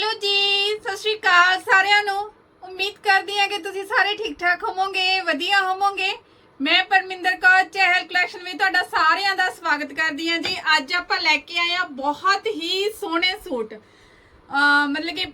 Hello ਜੀ, ਸਤਿ ਸ਼੍ਰੀ ਅਕਾਲ ਸਾਰਿਆਂ ਨੂੰ। ਉਮੀਦ ਕਰਦੀ ਹਾਂ ਕਿ ਤੁਸੀਂ ਸਾਰੇ ਠੀਕ ਠਾਕ ਹੋਵੋਗੇ, ਵਧੀਆ ਹੋਵੋਗੇ। ਮੈਂ ਪਰਮਿੰਦਰ ਕੌਰ, ਚਹਿਲ ਕਲੈਕਸ਼ਨ ਵਿੱਚ ਤੁਹਾਡਾ ਸਾਰਿਆਂ ਦਾ ਸਵਾਗਤ ਕਰਦੀ ਹਾਂ ਜੀ। ਅੱਜ ਆਪਾਂ ਲੈ ਕੇ ਆਏ ਹਾਂ ਬਹੁਤ ਹੀ ਸੋਹਣੇ ਸੂਟ। ਮਤਲਬ ਕਿ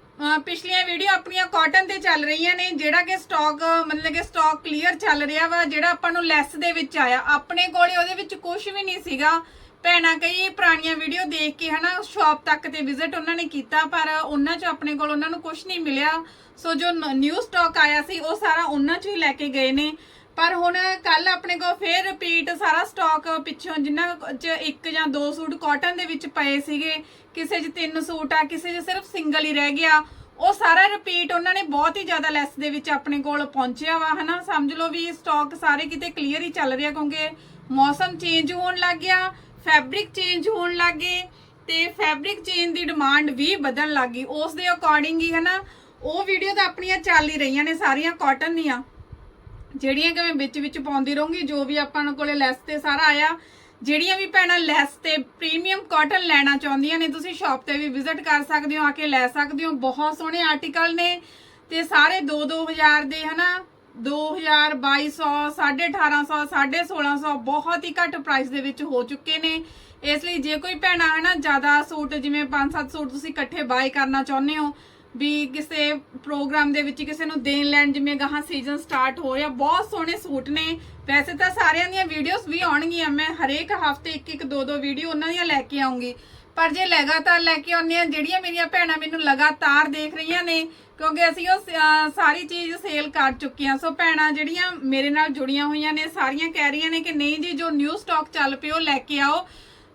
ਪਿਛਲੀਆਂ ਵੀਡੀਓ ਆਪਣੀਆਂ ਕਾਟਨ ਤੇ ਚੱਲ ਰਹੀਆਂ ਨੇ, ਜਿਹੜਾ ਕਿ ਸਟਾਕ ਮਤਲਬ ਕਿ ਸਟਾਕ ਕਲੀਅਰ ਚੱਲ ਰਿਹਾ ਵਾ, ਜਿਹੜਾ ਆਪਾਂ ਨੂੰ ਲੈਸ ਦੇ ਵਿੱਚ ਆਇਆ। ਆਪਣੇ ਕੋਲੇ ਉਹਦੇ ਵਿੱਚ ਕੁਝ ਵੀ ਨਹੀਂ ਸੀਗਾ। ਭੈਣਾਂ ਕਈ ਪੁਰਾਣੀਆਂ ਵੀਡੀਓ ਦੇਖ ਕੇ ਹਨਾ ਸ਼ਾਪ ਤੱਕ ਤੇ ਵਿਜ਼ਿਟ ਉਹਨਾਂ ਨੇ ਕੀਤਾ, ਪਰ ਉਹਨਾਂ 'ਚ ਆਪਣੇ ਕੋਲ ਉਹਨਾਂ ਨੂੰ ਕੁਝ ਨਹੀਂ ਮਿਲਿਆ। ਸੋ ਜੋ ਨਿਊ ਸਟਾਕ ਆਇਆ ਸੀ, ਉਹ ਸਾਰਾ ਉਹਨਾਂ 'ਚ ਹੀ ਲੈ ਕੇ ਗਏ ਨੇ। ਪਰ ਹੁਣ ਕੱਲ ਆਪਣੇ ਕੋਲ ਫੇਰ ਰਿਪੀਟ ਸਾਰਾ ਸਟਾਕ ਪਿੱਛੋਂ ਜਿਨ੍ਹਾਂ ਚ ਇੱਕ ਜਾਂ ਦੋ ਸੂਟ ਕਾਟਨ ਦੇ ਵਿੱਚ ਪਏ ਸੀਗੇ, ਕਿਸੇ 'ਚ ਤਿੰਨ ਸੂਟ ਆ, ਕਿਸੇ 'ਚ ਸਿਰਫ ਸਿੰਗਲ ਹੀ ਰਹਿ ਗਿਆ। ਉਹ ਸਾਰਾ ਰਿਪੀਟ ਉਹਨਾਂ ਨੇ ਬਹੁਤ ਹੀ ਜ਼ਿਆਦਾ ਲੈਸ ਦੇ ਵਿੱਚ ਆਪਣੇ ਕੋਲ ਪਹੁੰਚਿਆ ਵਾ, ਹਨਾ? ਸਮਝ ਲਓ ਵੀ ਸਟਾਕ ਸਾਰੇ ਕਿਤੇ ਕਲੀਅਰ ਹੀ ਚੱਲ ਰਿਹਾ, ਕਿਉਂਕਿ ਮੌਸਮ ਚੇਂਜ ਹੋਣ ਲੱਗ ਗਿਆ। ਫੈਬਰਿਕ ਚੇਂਜ ਹੋਣ ਲੱਗ ਗਏ ਤੇ ਫੈਬਰਿਕ ਚੇਂਜ ਦੀ ਡਿਮਾਂਡ ਵੀ ਵਧਣ ਲੱਗ ਗਈ। ਉਸ ਦੇ ਅਕੋਰਡਿੰਗ ਹੀ ਹਨਾ, ਉਹ ਵੀਡੀਓ ਤਾਂ ਆਪਣੀਆਂ ਚੱਲ ਹੀ ਰਹੀਆਂ ਨੇ, ਸਾਰੀਆਂ ਕਾਟਨ ਦੀਆਂ ਜਿਹੜੀਆਂ ਕਿ ਮੈਂ ਵਿੱਚ ਵਿੱਚ ਪਾਉਂਦੀ ਰਹੂੰਗੀ, ਜੋ ਵੀ ਆਪਾਂ ਨੂੰ ਕੋਲੇ ਲੈਸ ਤੇ ਸਾਰਾ ਆਇਆ, ਜਿਹੜੀਆਂ ਵੀ ਭੈਣਾਂ ਲੈਸ ਤੇ ਪ੍ਰੀਮੀਅਮ ਕਾਟਨ ਲੈਣਾ ਚਾਹੁੰਦੀਆਂ ਨੇ, ਤੁਸੀਂ ਸ਼ਾਪ ਤੇ ਵੀ ਵਿਜ਼ਿਟ ਕਰ ਸਕਦੇ ਹੋ, ਆ ਕੇ ਲੈ ਸਕਦੇ ਹੋ। ਬਹੁਤ ਸੋਹਣੇ ਆਰਟੀਕਲ ਨੇ ਤੇ ਸਾਰੇ 2-2000 ਦੇ ਹਨਾ 2000 2200 1850 1600 ਬਹੁਤ ਹੀ ਘੱਟ ਪ੍ਰਾਈਸ ਦੇ ਵਿੱਚ ਹੋ ਚੁੱਕੇ ਨੇ। ਇਸ ਲਈ ਜੇ ਕੋਈ ਭੈਣਾ ਨਾ ਜ਼ਿਆਦਾ ਸੂਟ, ਜਿਵੇਂ 5-7 ਸੂਟ ਤੁਸੀਂ ਇਕੱਠੇ ਬਾਏ ਕਰਨਾ ਚਾਹੁੰਦੇ ਹੋ, ਵੀ ਕਿਸੇ ਪ੍ਰੋਗਰਾਮ ਦੇ ਵਿੱਚ ਕਿਸੇ ਨੂੰ ਦੇਣ ਲੈਣ, ਜਿਵੇਂ ਗਾਹਾਂ ਸੀਜ਼ਨ ਸਟਾਰਟ ਹੋ ਰਿਹਾ, ਬਹੁਤ ਸੋਹਣੇ ਸੂਟ ਨੇ। ਵੈਸੇ ਤਾਂ ਸਾਰਿਆਂ ਦੀਆਂ ਵੀਡੀਓਜ਼ ਵੀ ਆਉਣਗੀਆਂ, ਮੈਂ ਹਰੇਕ ਹਫ਼ਤੇ ਇੱਕ ਇੱਕ ਦੋ ਦੋ ਵੀਡੀਓ ਉਹਨਾਂ ਦੀਆਂ ਲੈ ਕੇ ਆਉਂਗੀ। ਪਰ ਜੇ ਲਗਾਤਾਰ ਲੈ ਕੇ ਆਉਂਦੇ ਆ, ਜਿਹੜੀਆਂ ਮੇਰੀਆਂ ਭੈਣਾਂ ਮੈਨੂੰ ਲਗਾਤਾਰ ਦੇਖ ਰਹੀਆਂ ਨੇ ਕਿਉਂਕਿ ਅਸੀਂ ਉਹ ਸ- ਅਹ, ਸਾਰੀ ਚੀਜ਼ ਸੇਲ ਕਰ ਚੁੱਕੇ ਹਾਂ। ਸੋ ਭੈਣਾਂ, ਜਿਹੜੀਆਂ ਮੇਰੇ ਨਾਲ ਜੁੜੀਆਂ ਹੋਈਆਂ ਨੇ, ਸਾਰੀਆਂ ਕਹਿ ਰਹੀਆਂ ਨੇ ਕਿ ਨਹੀਂ ਜੀ, ਜੋ ਨਿਊ ਸਟਾਕ ਚੱਲ ਪਿਓ ਲੈ ਕੇ ਆਓ।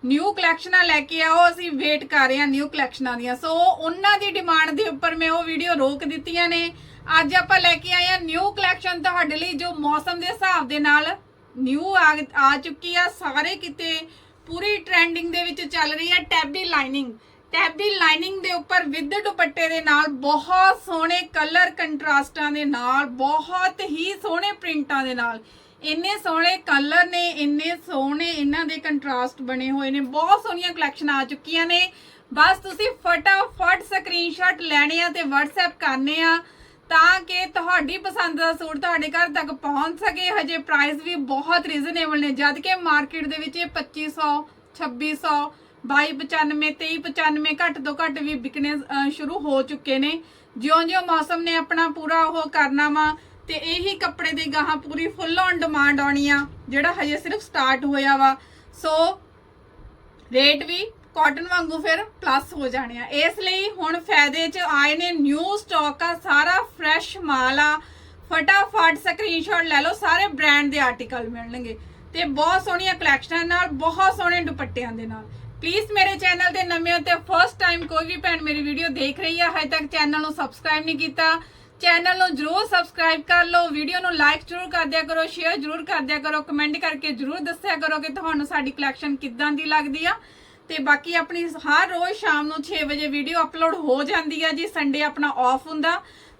ਨਿਊ ਕਲੈਕਸ਼ਨਾਂ ਲੈ ਕੇ ਆਓ, ਅਸੀਂ ਵੇਟ ਕਰ ਰਹੇ ਹਾਂ ਨਿਊ ਕਲੈਕਸ਼ਨਾਂ ਦੀਆਂ। ਸੋ ਉਹਨਾਂ ਦੀ ਡਿਮਾਂਡ ਦੇ ਉੱਪਰ ਮੈਂ ਉਹ ਵੀਡੀਓ ਰੋਕ ਦਿੱਤੀਆਂ ਨੇ। ਅੱਜ ਆਪਾਂ ਲੈ ਕੇ ਆਏ ਹਾਂ ਨਿਊ ਕਲੈਕਸ਼ਨ ਤੁਹਾਡੇ ਲਈ, ਜੋ ਮੌਸਮ ਦੇ ਹਿਸਾਬ ਦੇ ਨਾਲ ਨਿਊ ਆ ਆ ਚੁੱਕੀ ਆ। ਸਾਰੇ ਕਿਤੇ ਪੂਰੀ ਟ੍ਰੈਂਡਿੰਗ ਦੇ ਵਿੱਚ ਚੱਲ ਰਹੀ ਹੈ ਟੈਬੀ ਲਾਈਨਿੰਗ ਟੈਬੀ ਲਾਈਨਿੰਗ ਦੇ ਉੱਪਰ ਵਿਦ ਦੁਪੱਟੇ ਦੇ ਨਾਲ ਬਹੁਤ ਸੋਹਣੇ ਕਲਰ ਕੰਟਰਾਸਟਾਂ ਦੇ ਨਾਲ, ਬਹੁਤ ਹੀ ਸੋਹਣੇ ਪ੍ਰਿੰਟਾਂ ਦੇ ਨਾਲ। ਇੰਨੇ ਸੋਹਣੇ ਕਲਰ ਨੇ, ਇੰਨੇ ਸੋਹਣੇ ਇਹਨਾਂ ਦੇ ਕੰਟਰਾਸਟ ਬਣੇ ਹੋਏ ਨੇ। ਬਹੁਤ ਸੋਹਣੀਆਂ ਕਲੈਕਸ਼ਨ ਆ ਚੁੱਕੀਆਂ ਨੇ। ਬਸ ਤੁਸੀਂ ਫਟਾਫਟ ਸਕਰੀਨਸ਼ਾਟ ਲੈਣੇ ਆ ਤੇ WhatsApp ਕਰਨੇ ਆ ਤਾਂ ਕਿ ਤੁਹਾਡੀ ਪਸੰਦ ਦਾ ਸੂਟ ਤੁਹਾਡੇ ਘਰ ਤੱਕ ਪਹੁੰਚ ਸਕੇ। ਹਜੇ ਪ੍ਰਾਈਸ ਵੀ ਬਹੁਤ ਰੀਜ਼ਨੇਬਲ ਨੇ, ਜਦ ਕਿ ਮਾਰਕੀਟ ਦੇ ਵਿੱਚ ਇਹ 2500 2600 2295 2395 ਘੱਟ ਤੋਂ ਘੱਟ ਵੀ ਵਿਕਣੇ ਸ਼ੁਰੂ ਹੋ ਚੁੱਕੇ ਨੇ। ਜਿਉਂ-ਜਿਉਂ ਮੌਸਮ ਨੇ ਆਪਣਾ ਪੂਰਾ ਉਹ ਕਰਨਾ ਵਾ, ਤੇ ਇਹੀ ਕੱਪੜੇ ਦੀ ਗਾਹਾਂ ਪੂਰੀ ਫੁੱਲ ਔਨ ਡਿਮਾਂਡ ਆਉਣੀ ਆ, ਜਿਹੜਾ ਹਜੇ ਸਿਰਫ ਸਟਾਰਟ ਹੋਇਆ ਵਾ। ਸੋ ਰੇਟ ਵੀ ਕਾਟਨ ਵਾਂਗੂ ਫਿਰ ਪਲੱਸ ਹੋ ਜਾਣੇ ਆ। ਇਸ ਲਈ ਹੁਣ ਫਾਇਦੇ ਚ ਆਏ ਨੇ ਨਿਊ ਸਟਾਕ ਆ, ਸਾਰਾ ਫਰੈਸ਼ ਮਾਲ ਆ। ਫਟਾਫਟ ਸਕਰੀਨਸ਼ਾਟ ਲੈ ਲਓ, ਸਾਰੇ ਬ੍ਰਾਂਡ ਦੇ ਆਰਟੀਕਲ ਮਿਲਣਗੇ। ਤੇ ਬਹੁਤ ਸੋਹਣੀਆਂ ਕਲੈਕਸ਼ਨਾਂ ਨਾਲ ਬਹੁਤ ਸੋਹਣੇ ਦੁਪੱਟਿਆਂ ਦੇ ਨਾਲ। ਪਲੀਜ਼ ਮੇਰੇ ਚੈਨਲ ਤੇ ਨਵੇਂ ਹੋ ਤੇ ਫਰਸਟ ਟਾਈਮ ਕੋਈ ਵੀ ਭੈਣ ਮੇਰੀ ਵੀਡੀਓ ਦੇਖ ਰਹੀ ਆ, ਹਜੇ ਤੱਕ ਚੈਨਲ ਨੂੰ ਸਬਸਕ੍ਰਾਈਬ ਨਹੀਂ ਕੀਤਾ। ਚੈਨਲ ਨੂੰ ਜਰੂਰ ਸਬਸਕ੍ਰਾਈਬ ਕਰ ਲਓ ਵੀਡੀਓ ਨੂੰ ਲਾਈਕ ਜਰੂਰ ਕਰ ਦਿਆ ਕਰੋ ਸ਼ੇਅਰ ਜਰੂਰ ਕਰ ਦਿਆ ਕਰੋ ਕਮੈਂਟ ਕਰਕੇ ਜਰੂਰ ਦੱਸਿਆ ਕਰੋ ਕਿ ਤੁਹਾਨੂੰ ਸਾਡੀ ਕਲੈਕਸ਼ਨ ਕਿੱਦਾਂ ਦੀ ਲੱਗਦੀ ਆ। ਤੇ ਬਾਕੀ ਆਪਣੀ ਹਰ ਰੋਜ਼ ਸ਼ਾਮ ਨੂੰ 6 ਵਜੇ ਵੀਡੀਓ ਅਪਲੋਡ ਹੋ ਜਾਂਦੀ ਆ ਜੀ ਸੰਡੇ ਆਪਣਾ ਆਫ ਹੁੰਦਾ।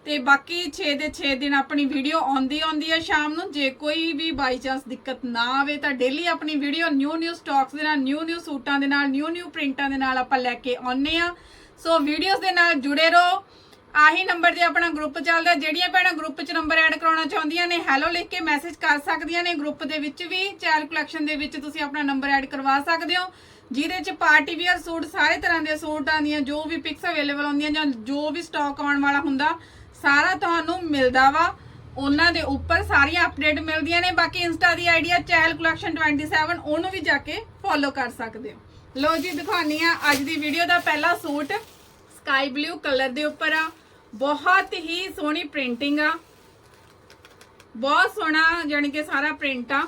ਤੇ ਬਾਕੀ 6 ਦੇ 6 ਦਿਨ ਆਪਣੀ ਵੀਡੀਓ ਆਉਂਦੀ ਆਉਂਦੀ ਹੈ ਸ਼ਾਮ ਨੂੰ। ਜੇ ਕੋਈ ਵੀ ਬਾਈ ਚਾਂਸ ਦਿੱਕਤ ਨਾ ਆਵੇ ਤਾਂ ਡੇਲੀ ਆਪਣੀ ਵੀਡੀਓ ਨਿਊ ਨਿਊ ਸਟਾਕਸ ਦੇ ਨਾਲ ਨਿਊ ਨਿਊ ਸੂਟਾਂ ਦੇ ਨਾਲ ਨਿਊ ਨਿਊ ਪ੍ਰਿੰਟਾਂ ਦੇ ਨਾਲ ਆਪਾਂ ਲੈ ਕੇ ਆਉਂਦੇ ਆ। ਸੋ ਵੀਡੀਓਜ਼ ਦੇ ਨਾਲ ਜੁੜੇ ਰਹੋ। ਆਹੀ ਨੰਬਰ ਤੇ ਆਪਣਾ ਗਰੁੱਪ ਚੱਲਦਾ। ਜਿਹੜੀਆਂ ਭੈਣਾਂ ਗਰੁੱਪ 'ਚ ਨੰਬਰ ਐਡ ਕਰਾਉਣਾ ਚਾਹੁੰਦੀਆਂ ਨੇ ਹੈਲੋ ਲਿਖ ਕੇ ਮੈਸੇਜ ਕਰ ਸਕਦੀਆਂ ਨੇ। ਗਰੁੱਪ ਦੇ ਵਿੱਚ ਵੀ ਚੈਲ ਕਲੈਕਸ਼ਨ ਦੇ ਵਿੱਚ ਤੁਸੀਂ ਆਪਣਾ ਨੰਬਰ ਐਡ ਕਰਵਾ ਸਕਦੇ ਹੋ। ਜਿਹਦੇ 'ਚ ਪਾਰਟੀ ਵੀਅਰ ਸੂਟ, ਸਾਰੇ ਤਰ੍ਹਾਂ ਦੇ ਸੂਟਾਂ ਦੀਆਂ ਜੋ ਵੀ ਪਿਕਸ ਅਵੇਲੇਬਲ ਹੁੰਦੀਆਂ ਜਾਂ ਜੋ ਵੀ ਸਟਾਕ ਆਉਣ ਵਾਲਾ ਹੁੰਦਾ ਸਾਰਾ ਤੁਹਾਨੂੰ ਮਿਲਦਾ ਵਾ। ਉਹਨਾਂ ਦੇ ਉੱਪਰ ਸਾਰੀਆਂ ਅਪਡੇਟ ਮਿਲਦੀਆਂ ਨੇ। ਬਾਕੀ ਇੰਸਟਾ ਦੀ ਆਈਡੀ ਆ ਚੈਲ ਕਲੈਕਸ਼ਨ 27 ਉਹਨੂੰ ਵੀ ਜਾ ਕੇ ਫੋਲੋ ਕਰ ਸਕਦੇ ਹੋ। ਲੋ ਜੀ ਦਿਖਾਉਣੀ ਆ ਅੱਜ ਦੀ ਵੀਡੀਓ ਦਾ ਪਹਿਲਾ ਸੂਟ। ਸਕਾਈ ਬਲੂ ਕਲਰ ਦੇ ਉੱਪਰ ਆ। ਬਹੁਤ ਹੀ ਸੋਹਣੀ ਪ੍ਰਿੰਟਿੰਗ ਆ। ਬਹੁਤ ਸੋਹਣਾ ਜਾਣੀ ਕਿ ਸਾਰਾ ਪ੍ਰਿੰਟ ਆ।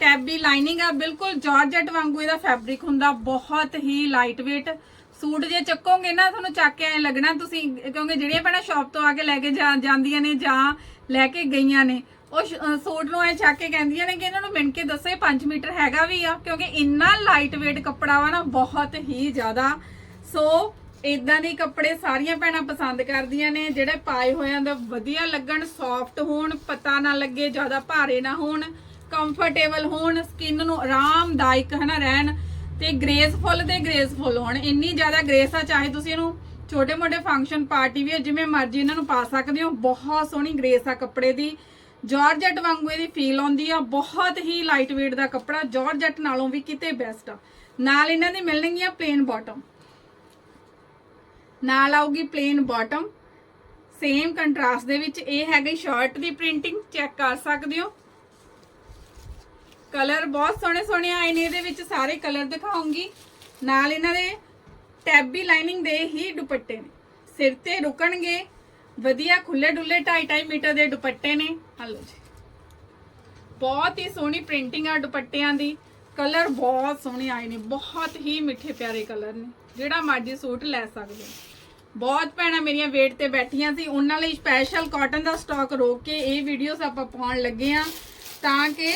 ਟੈਬੀ ਲਾਈਨਿੰਗ ਆ। ਬਿਲਕੁਲ ਜਾਰਜਟ ਵਾਂਗੂ ਇਹਦਾ ਫੈਬਰਿਕ ਹੁੰਦਾ। ਬਹੁਤ ਹੀ ਲਾਈਟ weight ਸੂਟ ਜੇ ਚੱਕੋਗੇ ਨਾ, ਤੁਹਾਨੂੰ ਚੱਕ ਕੇ ਐ ਲੱਗਣਾ ਤੁਸੀਂ, ਕਿਉਂਕਿ ਜਿਹੜੀਆਂ ਭੈਣਾਂ ਸ਼ਾਪ ਤੋਂ ਆ ਕੇ ਲੈ ਕੇ ਜਾ- ਜਾਂਦੀਆਂ ਨੇ ਜਾਂ ਲੈ ਕੇ ਗਈਆਂ ਨੇ, ਉਹ ਸ਼- ਅਹ, ਸੂਟ ਨੂੰ ਐ ਚੱਕ ਕੇ ਕਹਿੰਦੀਆਂ ਨੇ ਕਿ ਇਹਨਾਂ ਨੂੰ ਮਿਣ ਕੇ ਦੱਸੋ ਇਹ 5 ਮੀਟਰ ਹੈਗਾ ਵੀ ਆ, ਕਿਉਂਕਿ ਇੰਨਾ ਲਾਈਟ weight ਕੱਪੜਾ ਵਾ ਨਾ, ਬਹੁਤ ਹੀ ਜ਼ਿਆਦਾ। ਸੋ ਇਦਾਂ ਦੇ ਕੱਪੜੇ ਸਾਰੀਆਂ ਭੈਣਾਂ ਪਸੰਦ ਕਰਦੀਆਂ ਨੇ, ਜਿਹੜੇ ਪਾਏ ਹੋਇਆਂ ਦਾ ਵਧੀਆ ਲੱਗਣ ਸੌਫਟ ਹੋਣ, ਪਤਾ ਨਾ ਲੱਗੇ, ਜ਼ਿਆਦਾ ਭਾਰੇ ਨਾ ਹੋਣ ਕੰਫਰਟੇਬਲ ਹੋਣ ਸਕਿਨ ਨੂੰ ਆਰਾਮਦਾਇਕ, ਹਨਾ, ਰਹਿਣ। ਤੇ ਗ੍ਰੇਸਫੁਲ ਤੇ ਗ੍ਰੇਸਫੁਲ ਹੋਣ। ਇੰਨੀ ਜ਼ਿਆਦਾ ਗ੍ਰੇਸ ਆ, ਚਾਹੇ ਤੁਸੀਂ ਇਹਨੂੰ ਛੋਟੇ ਮੋਟੇ ਫੰਕਸ਼ਨ ਪਾਰਟੀ ਵੀ ਜਿਵੇਂ ਮਰਜ਼ੀ ਇਹਨਾਂ ਨੂੰ ਪਾ ਸਕਦੇ ਹੋ, ਬਹੁਤ ਸੋਹਣੀ ਗ੍ਰੇਸ ਆ ਕੱਪੜੇ ਦੀ। ਜਾਰਜਟ ਵਾਂਗੂ ਇਹਦੀ ਫੀਲ ਆਉਂਦੀ ਆ, ਬਹੁਤ ਹੀ ਲਾਈਟ weight ਦਾ ਕੱਪੜਾ ਜਾਰਜਟ ਨਾਲੋਂ ਵੀ ਕਿਤੇ ਬੈਸਟ ਆ। ਨਾਲ ਇਹਨਾਂ ਦੀ ਮਿਲਣਗੀਆਂ ਪਲੇਨ ਬਾਟਮ ਨਾਲ ਆਊਗੀ ਪਲੇਨ ਬਾਟਮ ਸੇਮ ਕੰਟਰਾਸਟ ਦੇ ਵਿੱਚ ਇਹ ਹੈਗੀ ਸ਼ਰਟ ਦੀ ਪ੍ਰਿੰਟਿੰਗ ਚੈੱਕ ਕਰ ਸਕਦੇ ਹੋ। ਕਲਰ ਬਹੁਤ ਸੋਹਣੇ ਸੋਹਣੇ ਆਏ ਨੇ ਇਹਦੇ ਵਿੱਚ ਸਾਰੇ ਕਲਰ ਦਿਖਾਉਂਗੀ। ਨਾਲ ਇਹਨਾਂ ਦੇ ਟੈਬੀ ਲਾਈਨਿੰਗ ਦੇ ਹੀ ਦੁਪੱਟੇ ਨੇ। ਸਿਰ ਤੇ ਰੁਕਣਗੇ, ਵਧੀਆ ਖੁੱਲੇ ਡੁੱਲੇ 2.5 ਮੀਟਰ ਦੇ ਦੁਪੱਟੇ ਨੇ। ਹਲੋ ਜੀ। ਬਹੁਤ ਹੀ ਸੋਹਣੀ ਪ੍ਰਿੰਟਿੰਗ ਆ ਦੁਪੱਟਿਆਂ ਦੀ। ਕਲਰ ਬਹੁਤ ਸੋਹਣੇ ਆਏ ਨੇ, ਬਹੁਤ ਹੀ ਮਿੱਠੇ ਪਿਆਰੇ ਕਲਰ ਨੇ। ਜਿਹੜਾ ਮਰਜ਼ੀ ਸੂਟ ਲੈ ਸਕਦੇ ਹੋ। ਬਹੁਤ ਭੈਣਾਂ ਮੇਰੀਆਂ ਵੇਟ ਤੇ ਬੈਠੀਆਂ ਸੀ, ਉਹਨਾਂ ਲਈ ਸਪੈਸ਼ਲ ਕਾਟਨ ਦਾ ਸਟਾਕ ਰੋਕ ਕੇ ਇਹ ਵੀਡੀਓਜ਼ ਆਪਾਂ ਪਾਉਣ ਲੱਗੇ ਆ ਤਾਂ ਕਿ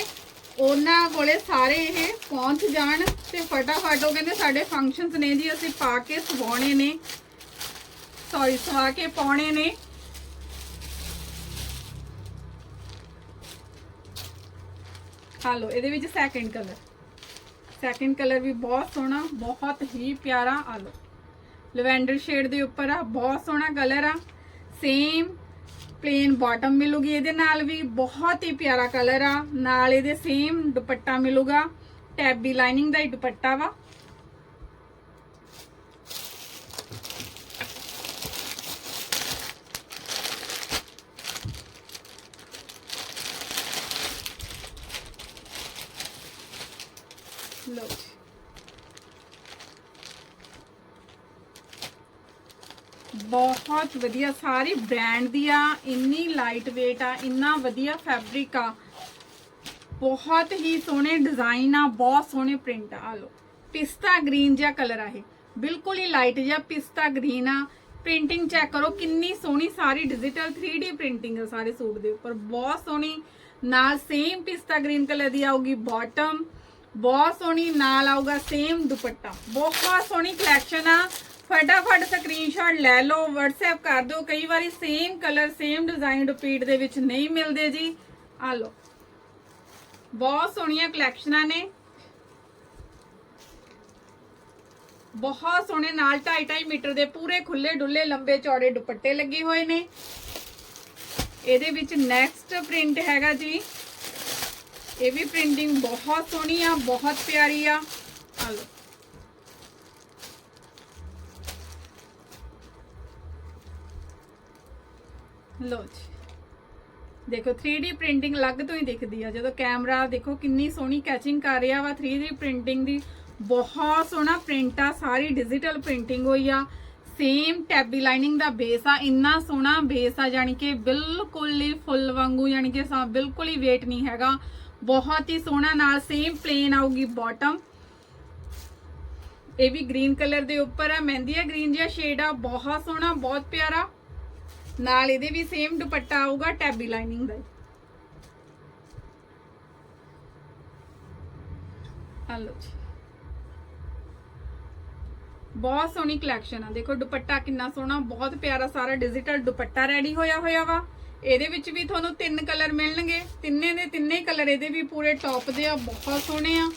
ਉਹਨਾਂ ਕੋਲੇ ਸਾਰੇ ਇਹ ਪਹੁੰਚ ਜਾਣ ਤੇ ਫਟਾਫਟ ਉਹ ਕਹਿੰਦੇ ਸਾਡੇ ਫੰਕਸ਼ਨਸ ਨੇ ਜੀ, ਅਸੀਂ ਪਾ ਕੇ ਸਵਾਉਣੇ ਨੇ। ਸੌਰੀ ਸਵਾ ਕੇ ਪਾਉਣੇ ਨੇ। ਹਾਲੋ ਇਹਦੇ ਵਿੱਚ ਸੈਕਿੰਡ ਕਲਰ ਸੈਕਿੰਡ ਕਲਰ ਵੀ ਬਹੁਤ ਸੋਹਣਾ, ਬਹੁਤ ਹੀ ਪਿਆਰਾ ਆਲੋ। ਲਵੈਂਡਰ ਸ਼ੇਡ ਦੇ ਉੱਪਰ ਆ, ਬਹੁਤ ਸੋਹਣਾ ਕਲਰ ਆ। ਸੇਮ ਪਲੇਨ ਬਾਟਮ ਮਿਲੂਗੀ। ਇਹਦੇ ਨਾਲ ਵੀ ਬਹੁਤ ਹੀ ਪਿਆਰਾ ਕਲਰ ਆ। ਨਾਲ ਇਹਦੇ ਸੇਮ ਦੁਪੱਟਾ ਮਿਲੂਗਾ। ਟੈਬੀ ਲਾਈਨਿੰਗ ਦਾ ਹੀ ਦੁਪੱਟਾ ਵਾ ਲਓ ਜੀ ਬਹੁਤ ਵਧੀਆ, ਸਾਰੀ ਬ੍ਰਾਂਡ ਦੀ ਆ, ਇੰਨੀ ਲਾਈਟ weight ਆ, ਇੰਨਾ ਵਧੀਆ ਫੈਬਰਿਕ ਆ। ਬਹੁਤ ਹੀ ਸੋਹਣੇ ਡਿਜ਼ਾਈਨ ਆ, ਬਹੁਤ ਸੋਹਣੇ ਪ੍ਰਿੰਟ ਆ ਆਹ ਲਓ। ਪਿਸਤਾ ਗ੍ਰੀਨ ਜਿਹਾ ਕਲਰ ਆ ਇਹ। ਬਿਲਕੁਲ ਹੀ ਲਾਈਟ ਜਿਹਾ ਪਿਸਤਾ ਗ੍ਰੀਨ ਆ। ਪ੍ਰਿੰਟਿੰਗ ਚੈੱਕ ਕਰੋ, ਕਿੰਨੀ ਸੋਹਣੀ ਸਾਰੀ ਡਿਜੀਟਲ 3D ਪ੍ਰਿੰਟਿੰਗ ਆ ਸਾਰੇ ਸੂਟ ਦੇ ਉੱਪਰ। ਬਹੁਤ ਸੋਹਣੀ, ਨਾਲ ਸੇਮ ਪਿਸਤਾ ਗ੍ਰੀਨ ਕਲਰ ਦੀ ਆਊਗੀ ਬਾਟਮ ਬਹੁਤ ਸੋਹਣੀ, ਨਾਲ ਆਊਗਾ ਸੇਮ ਦੁਪੱਟਾ। ਬਹੁਤ ਸੋਹਣੀ ਕਲੈਕਸ਼ਨ ਆ। ਫਟਾਫਟ ਸਕਰੀਨਸ਼ਾਟ ਲੈ ਲਓ, WhatsApp ਕਰ ਦਿਓ। ਕਈ ਵਾਰੀ same colour same design repeat ਦੇ ਵਿੱਚ ਨਹੀਂ ਮਿਲਦੇ ਜੀ। ਆ ਲਓ। ਬਹੁਤ ਸੋਹਣੀਆਂ ਕਲੈਕਸ਼ਨਾਂ ਨੇ। ਬਹੁਤ ਸੋਹਣੇ ਨਾਲ 2.5 ਮੀਟਰ ਦੇ ਪੂਰੇ ਖੁੱਲੇ ਡੁੱਲੇ ਲੰਬੇ ਚੌੜੇ ਦੁਪੱਟੇ ਲੱਗੇ ਹੋਏ ਨੇ। ਇਹਦੇ ਵਿੱਚ ਨੈਕਸਟ ਪ੍ਰਿੰਟ ਹੈਗਾ ਜੀ। ਇਹ ਵੀ ਪ੍ਰਿੰਟਿੰਗ ਬਹੁਤ ਸੋਹਣੀ ਆ, ਬਹੁਤ ਪਿਆਰੀ ਆ। ਆ ਲਓ। ਲੋ ਜੀ। ਦੇਖੋ 3D ਪ੍ਰਿੰਟਿੰਗ ਅਲੱਗ ਤੋਂ ਹੀ ਦਿਖਦੀ ਆ। ਜਦੋਂ ਕੈਮਰਾ ਦੇਖੋ, ਕਿੰਨੀ ਸੋਹਣੀ ਕੈਚਿੰਗ ਕਰ ਰਿਹਾ ਵਾ। 3D ਪ੍ਰਿੰਟਿੰਗ ਦੀ ਬਹੁਤ ਸੋਹਣਾ ਪ੍ਰਿੰਟ ਆ। ਸਾਰੀ ਡਿਜੀਟਲ ਪ੍ਰਿੰਟਿੰਗ ਹੋਈ ਆ। ਸੇਮ ਟੈਬੀ ਲਾਈਨਿੰਗ ਦਾ ਬੇਸ ਆ। ਇੰਨਾ ਸੋਹਣਾ ਬੇਸ ਆ ਯਾਨੀ ਕਿ ਬਿਲਕੁਲ ਹੀ ਫੁੱਲ ਵਾਂਗੂ ਯਾਨੀ ਕਿ ਸਾ ਬਿਲਕੁਲ ਹੀ weight ਨਹੀਂ ਹੈਗਾ। ਬਹੁਤ ਹੀ ਸੋਹਣਾ ਨਾਲ ਸੇਮ ਪਲੇਨ ਆਊਗੀ ਬਾਟਮ ਇਹ ਵੀ ਗ੍ਰੀਨ ਕਲਰ ਦੇ ਉੱਪਰ ਆ। ਮਹਿੰਦੀਆ ਗ੍ਰੀਨ ਜਿਹਾ ਸ਼ੇਡ ਆ। ਬਹੁਤ ਸੋਹਣਾ, ਬਹੁਤ ਪਿਆਰਾ। ਨਾਲ ਇਹਦੇ ਵੀ ਸੇਮ ਦੁਪੱਟਾ ਆਊਗਾ ਟੈਬੀ ਲਾਈਨਿੰਗ ਦਾ ਹਲੋ ਜੀ। ਬਹੁਤ ਸੋਹਣੀ ਕਲੈਕਸ਼ਨ ਆ। ਦੇਖੋ ਦੁਪੱਟਾ ਕਿੰਨਾ ਸੋਹਣਾ, ਬਹੁਤ ਪਿਆਰਾ ਸਾਰਾ ਡਿਜੀਟਲ ਦੁਪੱਟਾ ਰੈਡੀ ਹੋਇਆ ਹੋਇਆ ਵਾ। ਇਹਦੇ ਵਿੱਚ ਵੀ ਤੁਹਾਨੂੰ ਤਿੰਨ ਕਲਰ ਮਿਲਣਗੇ। ਤਿੰਨੇ ਦੇ ਤਿੰਨੇ ਕਲਰ ਇਹਦੇ ਵੀ ਪੂਰੇ ਟੌਪ ਦੇ ਆ, ਬਹੁਤ ਸੋਹਣੇ ਆ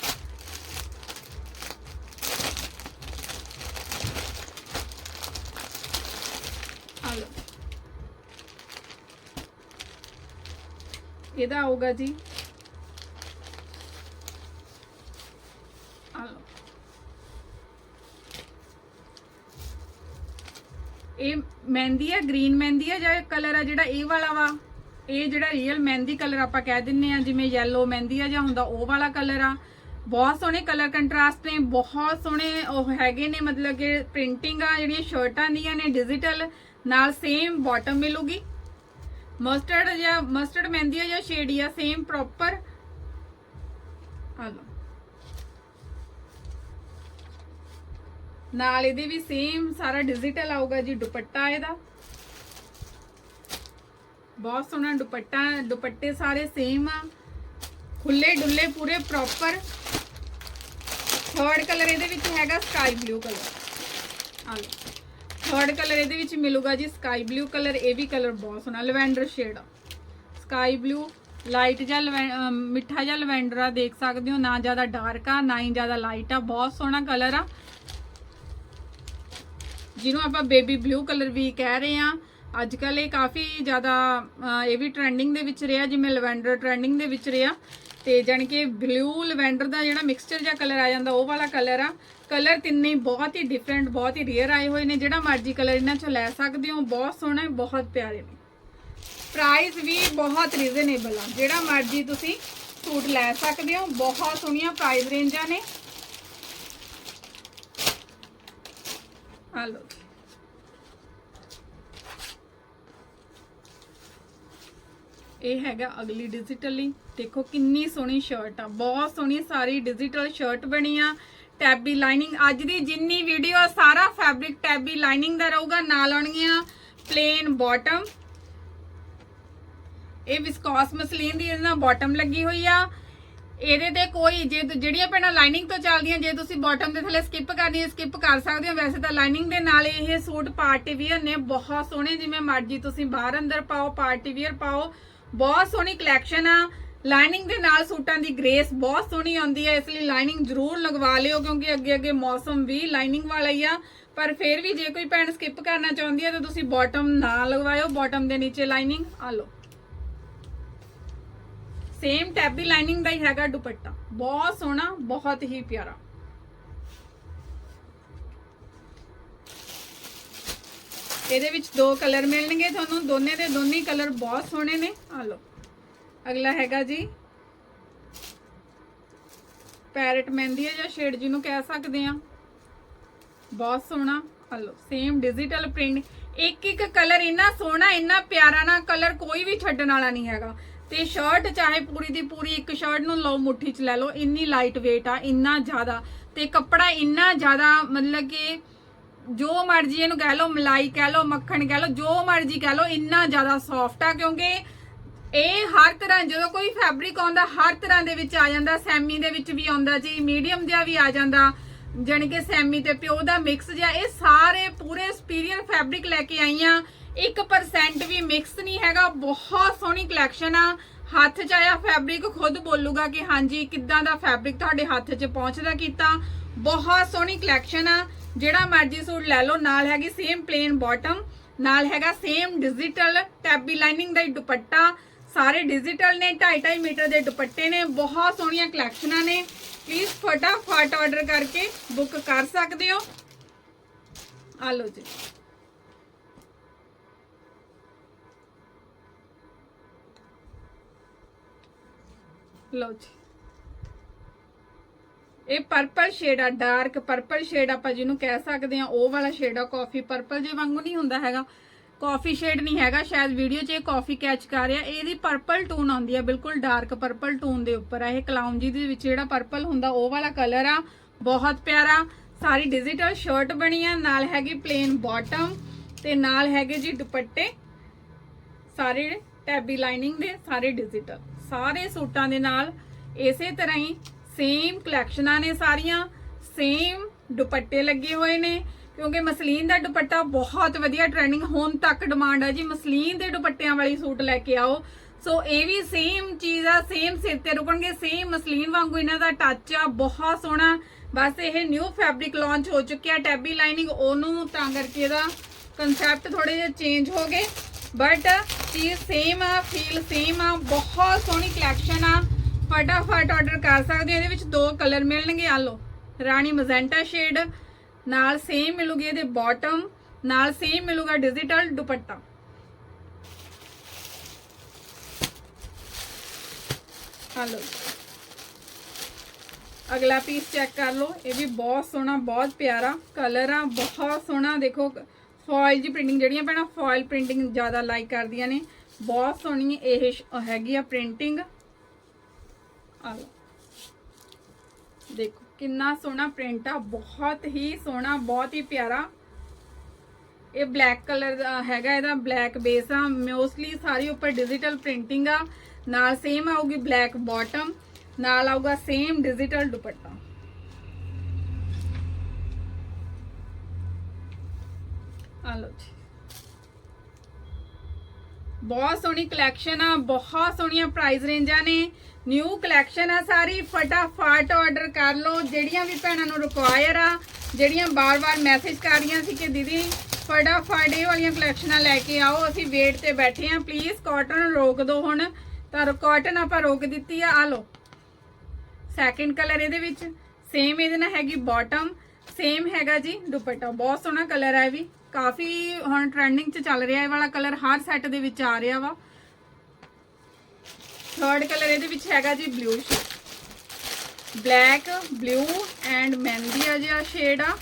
ਲਓ ਇਹਦਾ ਆਊਗਾ ਜੀ? ਇਹ ਮਹਿੰਦੀ ਆ, ਗ੍ਰੀਨ ਮਹਿੰਦੀ ਆ ਜਾਂ ਕਲਰ ਆ ਜਿਹੜਾ ਇਹ ਵਾਲਾ ਵਾ? ਇਹ ਜਿਹੜਾ ਰੀਅਲ ਮਹਿੰਦੀ ਕਲਰ ਆਪਾਂ ਕਹਿ ਦਿੰਨੇ ਆ, ਜਿਵੇਂ ਯੈਲੋ ਮਹਿੰਦੀ ਆ ਜਾਂ ਹੁੰਦਾ ਉਹ ਵਾਲਾ ਕਲਰ ਆ। ਬਹੁਤ ਸੋਹਣੇ ਕਲਰ ਕੰਟਰਾਸਟ ਨੇ, ਬਹੁਤ ਸੋਹਣੇ ਉਹ ਹੈਗੇ ਨੇ, ਮਤਲਬ ਕਿ ਪ੍ਰਿੰਟਿੰਗ ਆ, ਜਿਹੜੀਆਂ ਸ਼ਰਟਾਂ ਦੀਆਂ ਨੇ ਡਿਜੀਟਲ ਨਾਲ ਸੇਮ ਬਾਟਮ ਮਿਲੂਗੀ। ਮਸਟਰਡ ਜਾਂ ਮਸਟਰਡ ਮਹਿੰਦੀ ਆ ਜਾਂ ਸ਼ੇਡ ਆ ਸੇਮ ਪ੍ਰੋਪਰ ਆ ਲਓ। ਨਾਲ ਇਹਦੇ ਵੀ ਸੇਮ ਸਾਰਾ ਡਿਜੀਟਲ ਆਊਗਾ ਜੀ, ਦੁਪੱਟਾ ਇਹਦਾ। ਬਹੁਤ ਸੋਹਣਾ ਦੁਪੱਟਾ, ਦੁਪੱਟੇ ਸਾਰੇ ਸੇਮ ਆ। ਖੁੱਲੇ ਡੁੱਲੇ ਪੂਰੇ ਪ੍ਰੋਪਰ ਥਰਡ ਕਲਰ ਇਹਦੇ ਵਿੱਚ ਹੈਗਾ ਸਕਾਈ ਬਲੂ ਕਲਰ ਆ ਲਓ। ਥਰਡ ਕਲਰ ਇਹਦੇ ਵਿੱਚ ਮਿਲੂਗਾ ਜੀ ਸਕਾਈ ਬਲੂ ਕਲਰ ਇਹ ਵੀ ਕਲਰ ਬਹੁਤ ਸੋਹਣਾ ਲਵੈਂਡਰ ਸ਼ੇਡ ਆ ਸਕਾਈ ਬਲੂ ਲਾਈਟ ਜਾਂ ਲਵੈਂ- ਮਿੱਠਾ ਜਿਹਾ ਲਵੈਂਡਰ ਆ, ਦੇਖ ਸਕਦੇ ਹੋ, ਨਾ ਜ਼ਿਆਦਾ ਡਾਰਕ ਆ, ਨਾ ਹੀ ਜ਼ਿਆਦਾ ਲਾਈਟ ਆ, ਬਹੁਤ ਸੋਹਣਾ ਕਲਰ ਆ। ਜਿਹਨੂੰ ਆਪਾਂ ਬੇਬੀ ਬਲੂ ਕਲਰ ਵੀ ਕਹਿ ਰਹੇ ਆ। ਅੱਜ ਕੱਲ ਇਹ ਕਾਫੀ ਜ਼ਿਆਦਾ ਇਹ ਵੀ ਟ੍ਰੈਂਡਿੰਗ ਦੇ ਵਿੱਚ ਰਿਹਾ, ਜਿਵੇਂ ਲਵੈਂਡਰ ਟ੍ਰੈਂਡਿੰਗ ਦੇ ਵਿੱਚ ਰਿਹਾ। ਤੇ ਜਾਣੀ ਕਿ ਬਲੂ ਲਵੈਂਡਰ ਦਾ ਜਿਹੜਾ ਮਿਕਸਚਰ ਜਾਂ ਕਲਰ ਆ ਜਾਂਦਾ, ਉਹ ਵਾਲਾ ਕਲਰ ਆ। ਕਲਰ ਤਿੰਨੇ ਬਹੁਤ ਹੀ ਡਿਫਰੈਂਟ ਬਹੁਤ ਹੀ ਰੇਅਰ ਆਏ ਹੋਏ ਨੇ। ਜਿਹੜਾ ਮਰਜ਼ੀ ਕਲਰ ਇਹਨਾਂ ਚੋਂ ਲੈ ਸਕਦੇ ਹੋ। ਬਹੁਤ ਸੋਹਣਾ, ਬਹੁਤ ਪਿਆਰੇ ਨੇ। ਪ੍ਰਾਈਸ ਵੀ ਬਹੁਤ ਰੀਜ਼ਨੇਬਲ ਆ। ਜਿਹੜਾ ਮਰਜ਼ੀ ਤੁਸੀਂ ਸੂਟ ਲੈ ਸਕਦੇ ਹੋ। ਬਹੁਤ ਸੋਹਣੀਆਂ ਪ੍ਰਾਈਸ ਰੇਂਜਾਂ ਨੇ। ਆ ਲਓ ਇਹ ਹੈਗਾ ਅਗਲੀ ਡਿਜੀਟਲੀ ਦੇਖੋ ਕਿੰਨੀ ਸੋਹਣੀ ਸ਼ਰਟ ਆ। ਬਹੁਤ ਸੋਹਣੀ ਸਾਰੀ ਡਿਜੀਟਲ ਸ਼ਰਟ ਬਣੀ ਆ। Tabby lining. ਅੱਜ ਦੀ ਜਿੰਨੀ ਵੀਡੀਓ ਸਾਰਾ ਫੈਬਰਿਕ ਟੈਬੀ ਲਾਈਨਿੰਗ ਦਾ ਰਹੂਗਾ। ਨਾਲ ਆਉਣਗੀਆਂ ਪਲੇਨ ਬਾਟਮ ਇਹ ਵਿਸਕੋਸ ਮਸਲੀਨ ਦੀ ਇਹਦੇ ਨਾਲ ਬਾਟਮ ਲੱਗੀ ਹੋਈ ਆ। ਇਹਦੇ ਤੇ ਕੋਈ, ਜੇ ਜਿਹੜੀਆਂ ਪੈਣਾ ਲਾਈਨਿੰਗ ਤੋਂ ਚੱਲਦੀਆਂ, ਜੇ ਤੁਸੀਂ ਬਾਟਮ ਦੇ ਥੱਲੇ ਸਕਿਪ ਕਰਨੀ ਹੈ ਸਕਿਪ ਕਰ ਸਕਦੇ ਹੋ। ਵੈਸੇ ਤਾਂ ਲਾਈਨਿੰਗ ਦੇ ਨਾਲ ਇਹ ਸੂਟ ਪਾਰਟੀ ਵੀਅਰ ਨੇ। ਬਹੁਤ ਸੋਹਣੇ, ਜਿਵੇਂ ਮਰਜ਼ੀ ਤੁਸੀਂ ਬਾਹਰ ਅੰਦਰ ਪਾਓ ਪਾਰਟੀ ਵੀਅਰ ਪਾਓ। ਬਹੁਤ ਸੋਹਣੀ ਕਲੈਕਸ਼ਨ ਆ। ਲਾਈਨਿੰਗ ਦੇ ਨਾਲ ਸੂਟਾਂ ਦੀ ਗ੍ਰੇਸ ਬਹੁਤ ਸੋਹਣੀ ਆਉਂਦੀ ਹੈ, ਇਸ ਲਈ ਲਾਈਨਿੰਗ ਜ਼ਰੂਰ ਲਗਵਾ ਲਿਓ ਕਿਉਂਕਿ ਅੱਗੇ ਅੱਗੇ ਮੌਸਮ ਵੀ ਲਾਈਨਿੰਗ ਵਾਲਾ ਹੀ ਆ। ਪਰ ਫਿਰ ਵੀ ਜੇ ਕੋਈ ਭੈਣ ਸਕਿਪ ਕਰਨਾ ਚਾਹੁੰਦੀ ਹੈ ਤਾਂ ਤੁਸੀਂ ਬਾਟਮ ਨਾ ਲਗਵਾਇਓ ਬਾਟਮ ਦੇ ਨੀਚੇ ਲਾਈਨਿੰਗ, ਆ ਲਓ। ਸੇਮ ਟੈਬੀ ਲਾਈਨਿੰਗ ਦਾ ਹੀ ਹੈਗਾ ਦੁਪੱਟਾ। ਬਹੁਤ ਸੋਹਣਾ, ਬਹੁਤ ਹੀ ਪਿਆਰਾ। ਇਹਦੇ ਵਿੱਚ ਦੋ ਕਲਰ ਮਿਲਣਗੇ ਤੁਹਾਨੂੰ, ਦੋਨੇ ਦੇ ਦੋਨੇ ਕਲਰ ਬਹੁਤ ਸੋਹਣੇ ਨੇ, ਆ ਲਓ। ਅਗਲਾ ਹੈਗਾ ਜੀ। ਪੈਰਟ ਮਹਿੰਦੀ ਹੈ ਜਾਂ ਸ਼ੇਡ ਜਿਹਨੂੰ ਕਹਿ ਸਕਦੇ ਆ ਬਹੁਤ ਸੋਹਣਾ। ਆ ਸੇਮ ਡਿਜੀਟਲ ਪ੍ਰਿੰਟ ਇੱਕ ਇੱਕ ਕਲਰ ਇੰਨਾ ਸੋਹਣਾ, ਇੰਨਾ ਪਿਆਰਾ ਨਾ ਕਲਰ ਕੋਈ ਵੀ ਛੱਡਣ ਵਾਲਾ ਨਹੀਂ ਹੈਗਾ। ਤੇ ਸ਼ਰਟ ਚਾਹੇ ਪੂਰੀ ਦੀ ਪੂਰੀ ਇੱਕ ਸ਼ਰਟ ਨੂੰ ਲਓ, ਮੁੱਠੀ 'ਚ ਲੈ ਲਓ, ਇੰਨੀ ਲਾਈਟ weight ਆ, ਇੰਨਾ ਜ਼ਿਆਦਾ। ਤੇ ਕੱਪੜਾ ਇੰਨਾ ਜ਼ਿਆਦਾ, ਮਤਲਬ ਕਿ ਜੋ ਮਰਜ਼ੀ ਇਹਨੂੰ ਕਹਿ ਲਓ, ਮਲਾਈ ਕਹਿ ਲਓ, ਮੱਖਣ ਕਹਿ ਲਓ, ਜੋ ਮਰਜ਼ੀ ਕਹਿ ਲਓ, ਇੰਨਾ ਜ਼ਿਆਦਾ ਸੌਫਟ ਆ ਕਿਉਂਕਿ ਇਹ ਹਰ ਤਰ੍ਹਾਂ, ਜਦੋਂ ਕੋਈ ਫੈਬਰਿਕ ਆਉਂਦਾ, ਹਰ ਤਰ੍ਹਾਂ ਦੇ ਵਿੱਚ ਆ ਜਾਂਦਾ। ਸੈਮੀ ਦੇ ਵਿੱਚ ਵੀ ਆਉਂਦਾ ਜੀ ਮੀਡੀਅਮ ਜਿਹਾ ਵੀ ਆ ਜਾਂਦਾ। ਜਾਣੀ ਕਿ ਸੈਮੀ ਤੇ ਪਿਓ ਦਾ ਮਿਕਸ ਜਿਹਾ, ਇਹ ਸਾਰੇ ਪੂਰੇ ਸੁਪੀਰੀਅਰ ਫੈਬਰਿਕ ਲੈ ਕੇ ਆਈ ਆਈਆਂ 1% ਵੀ ਮਿਕਸ ਨਹੀਂ ਹੈਗਾ, ਬਹੁਤ ਸੋਹਣੀ ਕਲੈਕਸ਼ਨ ਆ। ਹੱਥ 'ਚ ਆਇਆ ਫੈਬਰਿਕ ਖੁਦ ਬੋਲੂਗਾ ਕਿ ਹਾਂਜੀ, ਕਿੱਦਾਂ ਦਾ ਫੈਬਰਿਕ ਤੁਹਾਡੇ ਹੱਥ 'ਚ ਪਹੁੰਚਦਾ ਕੀਤਾ। ਬਹੁਤ ਸੋਹਣੀ ਕਲੈਕਸ਼ਨ ਆ। ਜਿਹੜਾ ਮਰਜ਼ੀ ਸੂਟ ਲੈ ਲਓ, ਨਾਲ ਹੈਗੀ ਸੇਮ ਪਲੇਨ ਬਾਟਮ ਨਾਲ ਹੈਗਾ ਸੇਮ ਡਿਜੀਟਲ ਟੈਬੀ ਲਾਈਨਿੰਗ ਦਾ ਹੀ ਦੁਪੱਟਾ। ਸਾਰੇ ਡਿਜੀਟਲ ਨੇ 2.5 ਮੀਟਰ ਦੇ ਦੁਪੱਟੇ ਨੇ, ਬਹੁਤ ਸੋਹਣੀਆਂ ਕਲੈਕਸ਼ਨਾਂ ਨੇ। ਪਲੀਜ਼ ਫਟਾਫਟ ਆਰਡਰ ਕਰਕੇ ਬੁੱਕ ਕਰ ਸਕਦੇ ਹੋ। ਆ ਲਓ ਜੀ। ਲਓ ਜੀ। ਇਹ ਪਰਪਲ ਸ਼ੇਡ ਆ ਡਾਰਕ ਪਰਪਲ ਸ਼ੇਡ ਆਪਾਂ ਜਿਹਨੂੰ ਕਹਿ ਸਕਦੇ ਆ ਉਹ ਵਾਲਾ ਸ਼ੇਡ ਆ ਕਾਫੀ ਪਰਪਲ ਜੇ ਵਾਂਗੂ ਨਹੀਂ ਹੁੰਦਾ ਹੈਗਾ ਕਾਫੀ ਸ਼ੇਡ ਨਹੀਂ ਹੈਗਾ, ਸ਼ਾਇਦ ਵੀਡੀਓ 'ਚ ਇਹ ਕਾਫੀ ਕੈਚ ਕਰ ਰਿਹਾ। ਇਹਦੀ ਪਰਪਲ ਟੋਨ ਆਉਂਦੀ ਆ, ਬਿਲਕੁਲ ਡਾਰਕ ਪਰਪਲ ਟੋਨ ਦੇ ਉੱਪਰ ਆ। ਇਹ ਕਲਾਉਂਜੀ ਦੇ ਵਿੱਚ ਜਿਹੜਾ ਪਰਪਲ ਹੁੰਦਾ, ਉਹ ਵਾਲਾ ਕਲਰ ਆ। ਬਹੁਤ ਪਿਆਰਾ। ਸਾਰੀ ਡਿਜੀਟਲ ਸ਼ਰਟ ਬਣੀ ਆ, ਨਾਲ ਹੈਗੀ ਪਲੇਨ ਬਾਟਮ ਤੇ ਨਾਲ ਹੈਗੇ ਜੀ ਦੁਪੱਟੇ। ਸਾਰੇ ਟੈਬੀ ਲਾਈਨਿੰਗ ਦੇ, ਸਾਰੇ ਡਿਜੀਟਲ ਸਾਰੇ ਸੂਟਾਂ ਦੇ ਨਾਲ ਇਸੇ ਤਰ੍ਹਾਂ ਹੀ ਸੇਮ ਕਲੈਕਸ਼ਨਾਂ ਨੇ ਸਾਰੀਆਂ ਸੇਮ ਦੁਪੱਟੇ ਲੱਗੇ ਹੋਏ ਨੇ। ਕਿਉਂਕਿ ਮਸਲੀਨ ਦਾ ਦੁਪੱਟਾ ਬਹੁਤ ਵਧੀਆ ਟ੍ਰੈਂਡਿੰਗ ਹੁਣ ਤੱਕ ਡਿਮਾਂਡ ਆ ਜੀ। ਮਸਲੀਨ ਦੇ ਦੁਪੱਟਿਆਂ ਵਾਲੀ ਸੂਟ ਲੈ ਕੇ ਆਓ। ਸੋ ਇਹ ਵੀ ਸੇਮ ਚੀਜ਼ ਆ ਸੇਮ ਸਿਰ ਤੇ ਰੁਕਣਗੇ ਸੇਮ ਮਸਲੀਨ ਵਾਂਗੂ ਇਹਨਾਂ ਦਾ ਟੱਚ ਆ, ਬਹੁਤ ਸੋਹਣਾ। ਬਸ ਇਹ ਨਿਊ ਫੈਬਰਿਕ ਲਾਂਚ ਹੋ ਚੁੱਕਿਆ ਟੈਬੀ ਲਾਈਨਿੰਗ ਉਹਨੂੰ ਤਾਂ ਕਰਕੇ ਇਹਦਾ ਕਨਸੈਪਟ ਥੋੜੇ ਜਿਹਾ ਚੇਂਜ ਹੋ ਗਏ। ਬਟ ਚੀਜ਼ ਸੇਮ ਆ ਫੀਲ ਸੇਮ ਆ, ਬਹੁਤ ਸੋਹਣੀ ਕਲੈਕਸ਼ਨ ਆ। ਫਟਾਫਟ ਆਰਡਰ ਕਰ ਸਕਦੇ ਹੋ, ਇਹਦੇ ਵਿੱਚ ਦੋ ਕਲਰ ਮਿਲਣਗੇ। ਆ ਲਓ, ਰਾਣੀ ਮਜ਼ੈਂਟਾ ਸ਼ੇਡ ਨਾਲ ਸੇਮ ਮਿਲੂਗੀ ਇਹਦੇ ਬਾਟਮ ਨਾਲ ਸੇਮ ਮਿਲੂਗਾ ਡਿਜੀਟਲ ਦੁਪੱਟਾ। ਹਲੋ ਅਗਲਾ ਪੀਸ ਚੈੱਕ ਕਰ ਲਓ, ਇਹ ਵੀ ਬਹੁਤ ਸੋਹਣਾ, ਬਹੁਤ ਪਿਆਰਾ ਕਲਰ ਆ, ਬਹੁਤ ਸੋਹਣਾ, ਦੇਖੋ ਫੋਇਲ ਜੀ ਪ੍ਰਿੰਟਿੰਗ ਜਿਹੜੀਆਂ ਭੈਣਾਂ ਫੋਇਲ ਪ੍ਰਿੰਟਿੰਗ ਜ਼ਿਆਦਾ ਲਾਈਕ ਕਰਦੀਆਂ ਨੇ। ਬਹੁਤ ਸੋਹਣੀ ਇਹ ਸ਼- ਹੈਗੀ ਆ ਪ੍ਰਿੰਟਿੰਗ ਆ ਦੇਖੋ। ਕਿੰਨਾ ਸੋਹਣਾ ਪ੍ਰਿੰਟ ਆ, ਬਹੁਤ ਹੀ ਸੋਹਣਾ, ਬਹੁਤ ਹੀ ਪਿਆਰਾ। ਇਹ ਬਲੈਕ ਕਲਰ ਦਾ ਹੈਗਾ, ਇਹਦਾ ਬਲੈਕ ਬੇਸ ਆ। ਮੋਸਟਲੀ ਸਾਰੀ ਉੱਪਰ ਡਿਜੀਟਲ ਪ੍ਰਿੰਟਿੰਗ ਆ। ਨਾਲ ਸੇਮ ਆਊਗੀ ਬਲੈਕ ਬਾਟਮ ਨਾਲ ਆਊਗਾ ਸੇਮ ਡਿਜੀਟਲ ਦੁਪੱਟਾ। ਆ ਲਓ ਜੀ। ਬਹੁਤ ਸੋਹਣੀ ਕਲੈਕਸ਼ਨ ਆ, ਬਹੁਤ ਸੋਹਣੀਆਂ ਪ੍ਰਾਈਸ ਰੇਂਜਾਂ ਨੇ। ਨਿਊ ਕਲੈਕਸ਼ਨ ਆ ਸਾਰੀ, ਫਟਾਫਟ ਆਰਡਰ ਕਰ ਲਓ। ਜਿਹੜੀਆਂ ਵੀ ਭੈਣਾਂ ਨੂੰ ਰਿਕੁਆਇਰ ਆ, ਜਿਹੜੀਆਂ ਬਾਰ-ਬਾਰ ਮੈਸੇਜ ਕਰ ਰਹੀਆਂ ਸੀ ਕਿ ਦੀਦੀ, ਫਟਾਫਟ ਇਹ ਵਾਲੀਆਂ ਕਲੈਕਸ਼ਨਾਂ ਲੈ ਕੇ ਆਓ, ਅਸੀਂ ਵੇਟ ਤੇ ਬੈਠੇ ਆਂ। ਪਲੀਜ਼ ਕਾਟਨ ਰੋਕ ਦਿਓ ਹੁਣ। ਤਾਂ ਕਾਟਨ ਆਪਾਂ ਰੋਕ ਦਿੱਤੀ ਆ ਆ ਲਓ। ਸੈਕਿੰਡ ਕਲਰ ਇਹਦੇ ਵਿੱਚ ਸੇਮ ਇਹਦੇ ਨਾਲ ਹੈਗੀ ਬਾਟਮ ਸੇਮ ਹੈਗਾ ਜੀ ਦੁਪੱਟਾ। ਬਹੁਤ ਸੋਹਣਾ ਕਲਰ ਹੈ ਇਹ ਵੀ। ਕਾਫੀ ਹੁਣ ਟ੍ਰੈਂਡਿੰਗ 'ਚ ਚੱਲ ਰਿਹਾ ਇਹ ਵਾਲਾ ਕਲਰ ਹਰ ਸੈੱਟ ਦੇ ਵਿੱਚ ਆ ਰਿਹਾ ਵਾ। ਥਰਡ ਕਲਰ ਇਹਦੇ ਵਿੱਚ ਹੈਗਾ ਜੀ blue shade black blue and ਮਹਿੰਦੀ ਆ ਜਿਹਾ ਸ਼ੇਡ ਆ।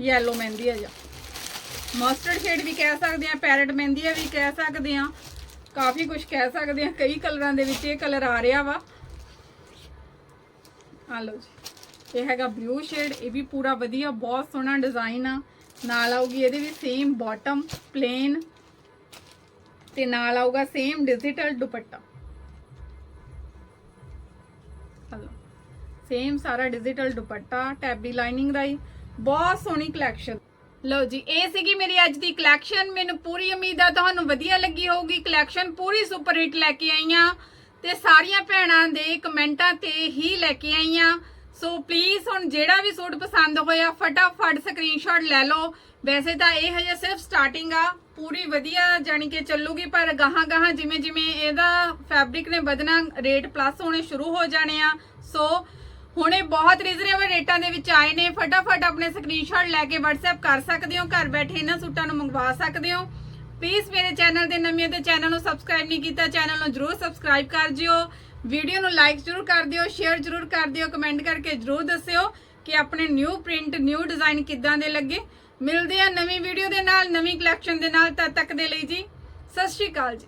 ਯੈਲੋ ਮਹਿੰਦੀ ਆ ਜਿਹਾ। ਮਸਟਰਡ ਸ਼ੇਡ ਵੀ ਕਹਿ ਸਕਦੇ ਆ ਪੈਰਟ ਮਹਿੰਦੀ ਆ ਵੀ ਕਹਿ ਸਕਦੇ ਆ। ਕਾਫੀ ਕੁਝ ਕਹਿ ਸਕਦੇ ਆ, ਕਈ ਕਲਰਾਂ ਦੇ ਵਿੱਚ ਇਹ ਕਲਰ ਆ ਰਿਹਾ ਵਾ। ਆ ਲਓ ਜੀ। ਇਹ ਹੈਗਾ ਬਲੂ ਸ਼ੇਡ ਇਹ ਵੀ ਪੂਰਾ ਵਧੀਆ, ਬਹੁਤ ਸੋਹਣਾ ਡਿਜ਼ਾਈਨ ਆ। ਨਾਲ ਆਊਗੀ ਇਹਦੇ ਵੀ ਸੇਮ ਬਾਟਮ ਪਲੇਨ ਤੇ ਨਾਲ ਆਊਗਾ same digital dupatta. Hello same ਸਾਰਾ ਡਿਜੀਟਲ ਦੁਪੱਟਾ ਟੈਬੀ ਲਾਈਨਿੰਗ ਦਾ ਹੀ, ਬਹੁਤ ਸੋਹਣੀ ਕਲੈਕਸ਼ਨ ਲਓ ਜੀ, ਇਹ ਸੀਗੀ ਮੇਰੀ ਅੱਜ ਦੀ ਕਲੈਕਸ਼ਨ ਮੈਨੂੰ ਪੂਰੀ ਉਮੀਦ ਆ ਤੁਹਾਨੂੰ ਵਧੀਆ ਲੱਗੀ ਹੋਊਗੀ। ਕਲੈਕਸ਼ਨ ਪੂਰੀ ਸੁਪਰ ਹਿੱਟ ਲੈ ਕੇ ਆਈ ਆਈਆਂ ਤੇ ਸਾਰੀਆਂ ਭੈਣਾਂ ਦੇ ਕਮੈਂਟਾਂ ਤੇ ਹੀ ਲੈ ਕੇ ਆਈ ਆਈਆਂ। ਸੋ ਪਲੀਜ਼ ਹੁਣ ਜਿਹੜਾ ਵੀ ਸੂਟ ਪਸੰਦ ਹੋਇਆ, ਫਟਾਫਟ ਸਕਰੀਨਸ਼ਾਟ ਲੈ ਲਓ। ਵੈਸੇ ਤਾਂ ਇਹ ਹਜੇ ਸਿਰਫ ਸਟਾਰਟਿੰਗ ਆ, ਪੂਰੀ ਵਧੀਆ ਜਾਣੀ ਕਿ ਚੱਲੂਗੀ, ਪਰ ਗਾਹਾਂ ਗਾਹਾਂ ਜਿਵੇਂ ਜਿਵੇਂ ਇਹਦਾ ਫੈਬਰਿਕ ਨੇ ਵਧਣਾ ਰੇਟ ਪਲੱਸ ਹੋਣੇ ਸ਼ੁਰੂ ਹੋ ਜਾਣੇ ਆ। ਸੋ ਹੁਣ ਇਹ ਬਹੁਤ ਰੀਜ਼ਨੇਬਲ ਰੇਟਾਂ ਦੇ ਵਿੱਚ ਆਏ ਨੇ। ਫਟਾਫਟ ਆਪਣੇ ਸਕਰੀਨਸ਼ਾਟ ਲੈ ਕੇ WhatsApp ਕਰ ਸਕਦੇ ਹੋ, ਘਰ ਬੈਠੇ ਇਹਨਾਂ ਸੂਟਾਂ ਨੂੰ ਮੰਗਵਾ ਸਕਦੇ ਹੋ। ਪਲੀਜ਼ ਮੇਰੇ ਚੈਨਲ ਦੇ ਨਵੇਂ ਤੇ ਚੈਨਲ ਨੂੰ ਸਬਸਕ੍ਰਾਈਬ ਨਹੀਂ ਕੀਤਾ ਚੈਨਲ ਨੂੰ ਜਰੂਰ ਸਬਸਕ੍ਰਾਈਬ ਕਰ ਜਿਓ। ਵੀਡੀਓ ਨੂੰ ਲਾਈਕ ਜਰੂਰ ਕਰ ਦਿਓ ਸ਼ੇਅਰ ਜਰੂਰ ਕਰ ਦਿਓ ਕਮੈਂਟ ਕਰਕੇ ਜਰੂਰ ਦੱਸਿਓ ਕਿ ਆਪਣੇ ਨਿਊ ਪ੍ਰਿੰਟ ਨਿਊ ਡਿਜ਼ਾਈਨ ਕਿੱਦਾਂ ਦੇ ਲੱਗੇ। ਮਿਲਦੇ ਆ ਨਵੀਂ ਵੀਡੀਓ ਦੇ ਨਾਲ, ਨਵੀਂ ਕਲੈਕਸ਼ਨ ਦੇ ਨਾਲ, ਤਦ ਤੱਕ ਦੇ ਲਈ ਜੀ, ਸਤਿ ਸ਼੍ਰੀ ਅਕਾਲ ਜੀ।